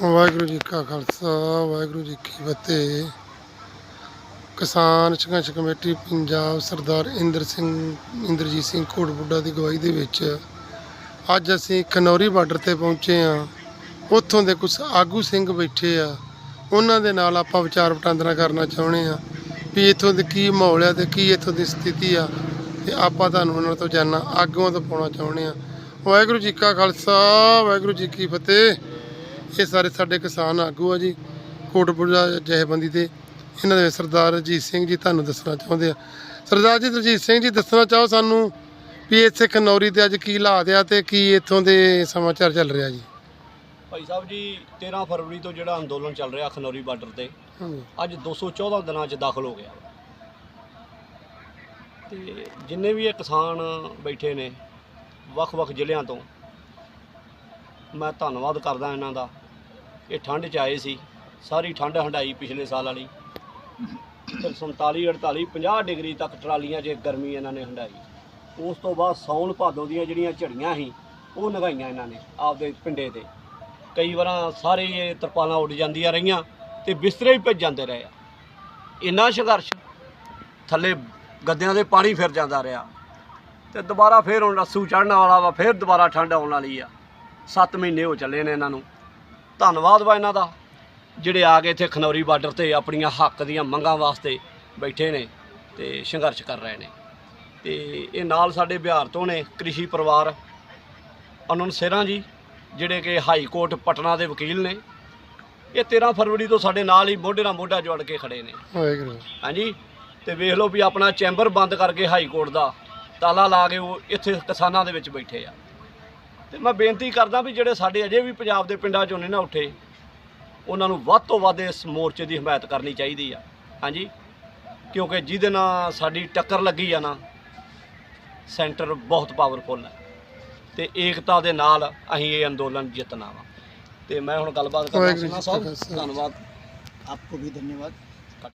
ਵਾਹਿਗੁਰੂ ਜੀ ਕਾ ਖਾਲਸਾ, ਵਾਹਿਗੁਰੂ ਜੀ ਕੀ ਫਤਿਹ। ਕਿਸਾਨ ਸੰਘਰਸ਼ ਕਮੇਟੀ ਪੰਜਾਬ ਸਰਦਾਰ ਇੰਦਰ ਸਿੰਘ, ਇੰਦਰਜੀਤ ਸਿੰਘ ਕੋਟਬੁੱਡਾ ਦੀ ਗਵਾਹੀ ਦੇ ਵਿੱਚ ਅੱਜ ਅਸੀਂ ਖਨੌਰੀ ਬਾਰਡਰ ਤੇ ਪਹੁੰਚੇ ਹਾਂ। ਉੱਥੋਂ ਦੇ ਕੁਝ ਆਗੂ ਸਿੰਘ ਬੈਠੇ ਆ। ਉਹਨਾਂ ਦੇ ਨਾਲ ਆਪਾਂ ਵਿਚਾਰ ਵਟਾਂਦਰਾ ਕਰਨਾ ਚਾਹੁੰਦੇ ਆ ਵੀ ਇੱਥੋਂ ਦੇ ਕੀ ਮਾਹੌਲ ਆ ਤੇ ਕੀ ਇੱਥੋਂ ਦੀ ਸਥਿਤੀ ਆ ਤੇ ਆਪਾਂ ਤੁਹਾਨੂੰ ਉਹਨਾਂ ਤੋਂ ਜਾਨਣਾ, ਆਗੂਆਂ ਤੋਂ ਪਾਉਣਾ ਚਾਹੁੰਦੇ ਆ ਵਾਹਿਗੁਰੂ ਜੀ ਕਾ ਖਾਲਸਾ, ਵਾਹਿਗੁਰੂ ਜੀ ਕੀ ਫਤਿਹ। ਇਹ ਸਾਰੇ ਸਾਡੇ ਕਿਸਾਨ ਆਗੂ ਆ ਜੀ ਕੋਟਪੁਰਾ ਜਥੇਬੰਦੀ ਦੇ ਇਹਨਾਂ ਦੇ ਸਰਦਾਰ ਰਜੀਤ ਸਿੰਘ ਜੀ ਤੁਹਾਨੂੰ ਦੱਸਣਾ ਚਾਹੁੰਦੇ ਆ। ਸਰਦਾਰ ਜੀ ਰਜੀਤ ਸਿੰਘ ਜੀ ਦੱਸਣਾ ਚਾਹੋ ਸਾਨੂੰ ਵੀ ਇੱਥੇ ਖਨੌਰੀ ਤੇ ਅੱਜ ਕੀ ਹਾਲਾਤ ਆ ਤੇ ਕੀ ਇੱਥੋਂ ਦੇ ਸਮਾਚਾਰ ਚੱਲ ਰਿਹਾ ਜੀ? ਭਾਈ ਸਾਹਿਬ ਜੀ 13 ਫਰਵਰੀ ਤੋਂ ਜਿਹੜਾ ਅੰਦੋਲਨ ਚੱਲ ਰਿਹਾ ਖਨੌਰੀ ਬਾਰਡਰ ਤੇ ਅੱਜ 214 ਦਿਨਾਂ 'ਚ ਦਾਖਲ ਹੋ ਗਿਆ। ਤੇ ਜਿੰਨੇ ਵੀ ਇਹ ਕਿਸਾਨ ਬੈਠੇ ਨੇ ਵੱਖ-ਵੱਖ ਜ਼ਿਲ੍ਹਿਆਂ ਤੋਂ ਮੈਂ ਧੰਨਵਾਦ ਕਰਦਾ ਇਹਨਾਂ ਦਾ। ਇਹ ਠੰਡ 'ਚ ਆਏ ਸੀ, ਸਾਰੀ ਠੰਡ ਹੰਡਾਈ ਪਿਛਲੇ ਸਾਲ ਵਾਲੀ। ਫਿਰ 47 48 50 ਡਿਗਰੀ ਤੱਕ ਟਰਾਲੀਆਂ 'ਚ ਗਰਮੀ ਇਹਨਾਂ ਨੇ ਹੰਡਾਈ। ਉਸ ਤੋਂ ਬਾਅਦ ਸੌਣ ਭਾਦੋਂ ਦੀਆਂ ਜਿਹੜੀਆਂ ਝੜੀਆਂ ਸੀ, ਉਹ ਨਗਾਈਆਂ ਇਹਨਾਂ ਨੇ ਆਪਦੇ ਪਿੰਡੇ ਤੇ। ਕਈ ਵਾਰਾਂ ਸਾਰੇ ਇਹ ਤਰਪਾਲਾਂ ਉੱਡ ਜਾਂਦੀਆਂ ਰਹੀਆਂ ਤੇ ਬਿਸਤਰੇ ਵੀ ਭਿੱਜ ਜਾਂਦੇ ਰਹੇ। ਆ ਇੰਨਾ ਸੰਘਰਸ਼, ਥੱਲੇ ਗੱਦਿਆਂ ਦੇ ਪਾਣੀ ਫਿਰ ਜਾਂਦਾ ਰਿਹਾ। ਤੇ ਦੁਬਾਰਾ ਫਿਰ ਹੁਣ ਰੱਸੂ ਚੜਨ ਵਾਲਾ ਵਾ, ਫਿਰ ਦੁਬਾਰਾ ਠੰਡ ਆਉਣ ਵਾਲੀ ਆ। 7 ਮਹੀਨੇ ਹੋ ਚੱਲੇ ਨੇ ਇਹਨਾਂ ਨੂੰ। ਧੰਨਵਾਦ ਵਾ ਇਹਨਾਂ ਦਾ ਜਿਹੜੇ ਆ ਕੇ ਇੱਥੇ ਖਨੌਰੀ ਬਾਰਡਰ ਤੇ ਆਪਣੀਆਂ ਹੱਕ ਦੀਆਂ ਮੰਗਾਂ ਵਾਸਤੇ ਬੈਠੇ ਨੇ ਤੇ ਸੰਘਰਸ਼ ਕਰ ਰਹੇ ਨੇ। ਤੇ ਇਹ ਨਾਲ ਸਾਡੇ ਬਿਹਾਰ ਤੋਂ ਨੇ ਕ੍ਰਿਸ਼ੀ ਪਰਿਵਾਰ ਅਨੰਦ ਸੇਰਾਂ ਜੀ ਜਿਹੜੇ ਕਿ ਹਾਈ ਕੋਰਟ ਪਟਨਾ ਦੇ ਵਕੀਲ ਨੇ। ਇਹ 13 ਫਰਵਰੀ ਤੋਂ ਸਾਡੇ ਨਾਲ ਹੀ ਮੋਢੇ ਨਾਲ ਮੋਢਾ ਜੋੜ ਕੇ ਖੜੇ ਨੇ। ਵਾਹਿਗੁਰੂ। ਹਾਂਜੀ ਤੇ ਵੇਖ ਲਓ ਵੀ ਆਪਣਾ ਚੈਂਬਰ ਬੰਦ ਕਰਕੇ ਹਾਈ ਕੋਰਟ ਦਾ ਤਾਲਾ ਲਾ ਕੇ ਉਹ ਇੱਥੇ ਕਿਸਾਨਾਂ ਦੇ ਵਿੱਚ ਬੈਠੇ ਆ। ਤੇ ਮੈਂ ਬੇਨਤੀ ਕਰਦਾ ਵੀ ਜਿਹੜੇ ਸਾਡੇ ਅਜੇ ਵੀ ਪੰਜਾਬ ਦੇ ਪਿੰਡਾਂ ਚੋਂ ਨੇ ਨਾ ਉੱਠੇ ਉਹਨਾਂ ਨੂੰ ਵੱਧ ਤੋਂ ਵੱਧ ਇਸ ਮੋਰਚੇ ਦੀ ਹਮਾਇਤ ਕਰਨੀ ਚਾਹੀਦੀ ਆ। ਹਾਂਜੀ? ਕਿਉਂਕਿ ਜਿਹਦੇ ਨਾਲ ਸਾਡੀ ਟੱਕਰ ਲੱਗੀ ਆ ਨਾ ਸੈਂਟਰ ਬਹੁਤ ਪਾਵਰਫੁੱਲ ਹੈ ਤੇ ਏਕਤਾ ਦੇ ਨਾਲ ਅਸੀਂ ਇਹ ਅੰਦੋਲਨ ਜਿੱਤਣਾ ਵਾ। ਤੇ ਮੈਂ ਹੁਣ ਗੱਲਬਾਤ ਕਰਨਾ ਚਾਹੁੰਦਾ ਸਾਹਿਬ ਧੰਨਵਾਦ। ਆਪਕੋ ਵੀ ਧੰਨਵਾਦ।